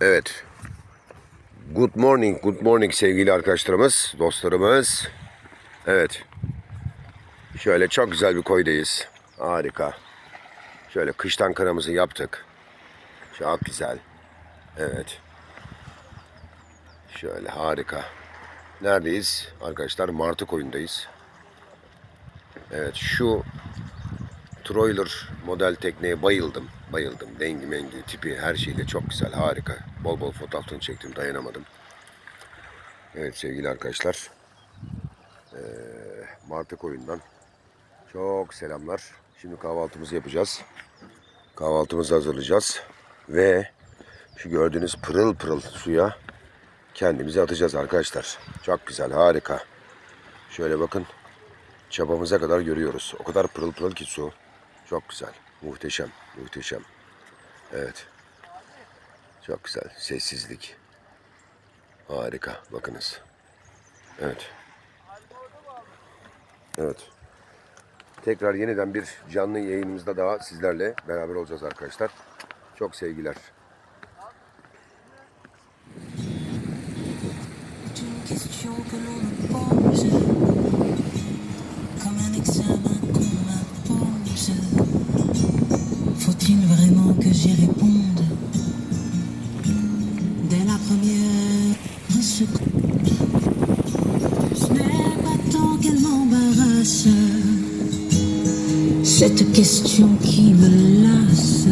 Evet. Good morning, good morning sevgili arkadaşlarımız, dostlarımız. Evet. Şöyle çok güzel bir koydayız. Harika. Şöyle kıştan kanamızı yaptık. Çok güzel. Evet. Şöyle harika. Neredeyiz? Arkadaşlar Martı koyundayız. Evet şu Troiler model tekneye bayıldım. Bayıldım. Dengi mengi tipi her şeyle çok güzel. Harika. Bol bol fotoğrafını çektim. Dayanamadım. Evet sevgili arkadaşlar. Ee, Martı koyundan çok selamlar. Şimdi kahvaltımızı yapacağız. Kahvaltımızı hazırlayacağız. Ve şu gördüğünüz pırıl pırıl suya kendimizi atacağız arkadaşlar. Çok güzel. Harika. Şöyle bakın. Çabamıza kadar görüyoruz. O kadar pırıl pırıl ki su. Çok güzel. Muhteşem. Muhteşem. Evet. Çok güzel. Sessizlik. Harika. Bakınız. Evet. Evet. Tekrar yeniden bir canlı yayınımızda daha sizlerle beraber olacağız arkadaşlar. Çok sevgiler. Comme un examen Faut-il vraiment que j'y réponde Dès la première seconde Ce n'est pas tant qu'elle m'embarrasse Cette question qui me lasse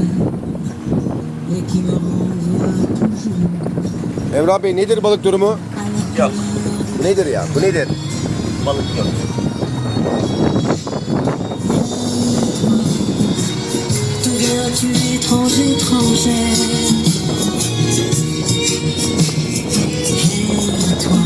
Et qui me renvoie toujours Emrah Bey nedir balık durumu? Yok. Nedir ya? Bu nedir? Balık yok. Vois-tu étrange, étrangère? Et toi.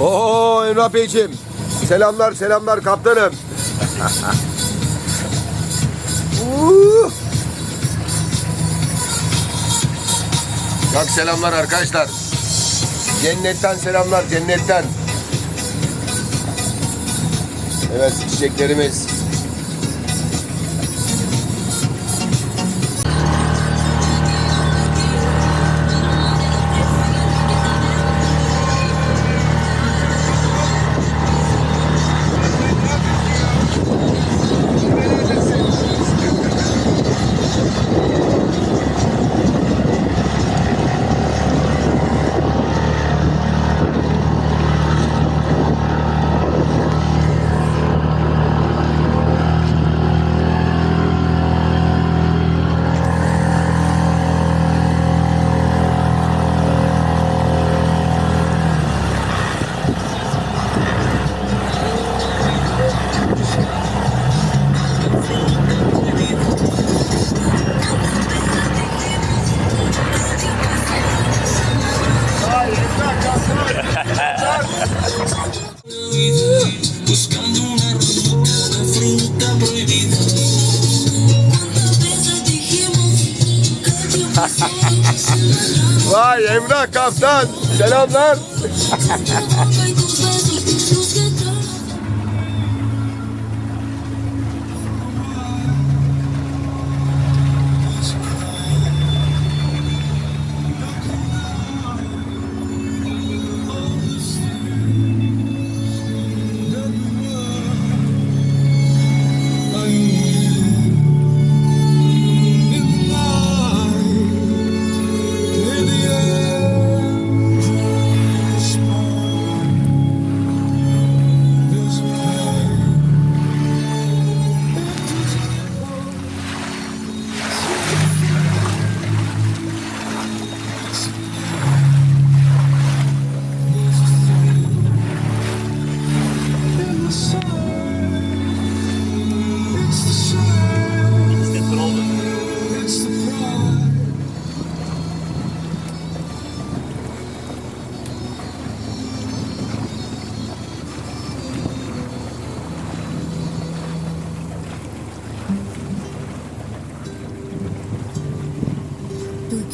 Oo Emrah Beyciğim. Selamlar selamlar kaptanım. Çok selamlar arkadaşlar. Cennetten selamlar cennetten. Evet çiçeklerimiz. Emrah kaptan. Selamlar.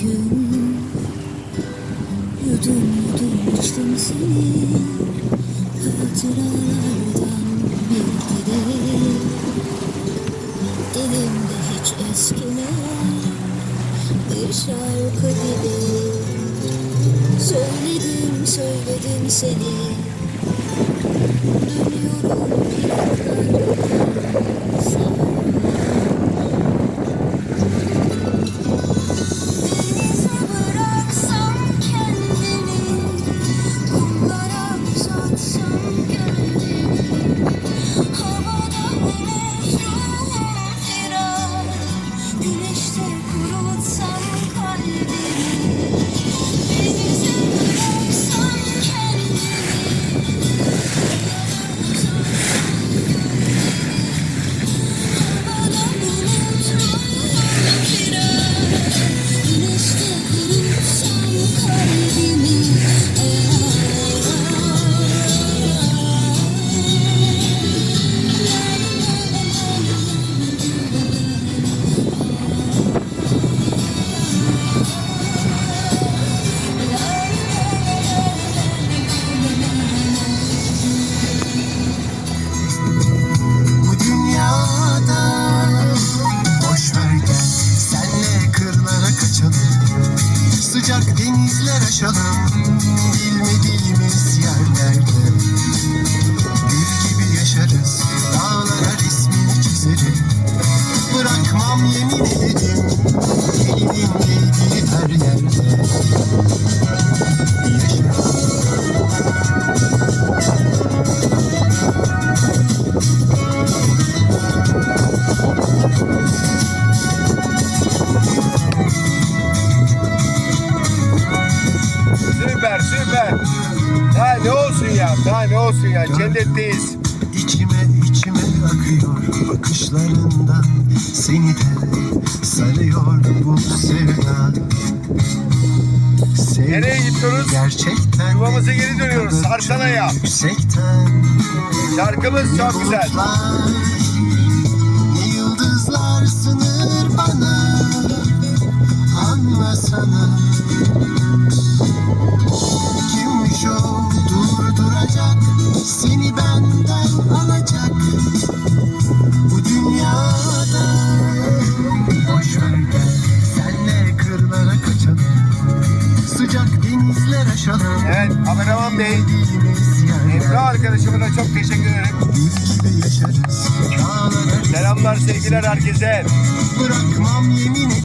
gün Yudum yudum içtim seni Hatıralardan bir kadeh Dilimde hiç eskimeyen bir şarkı gibi Söyledim söyledim seni Dönüyorum bir aşalım bilmediğimiz yerlerde Gül gibi yaşarız. Dağlara resmini çizerim. Bırakmam yemin ederim Seni de sarıyor bu sevda Sevgi Nereye gidiyoruz? Gerçekten Yuvamıza geri dönüyoruz, Sarsana'ya. Yüksekten Şarkımız çok güzel. Ne yıldızlar sınır bana Anlasana aşalım Evet, kameraman bey. Emre arkadaşıma da çok teşekkür ederim. Selamlar sevgiler herkese. Bırakmam yemin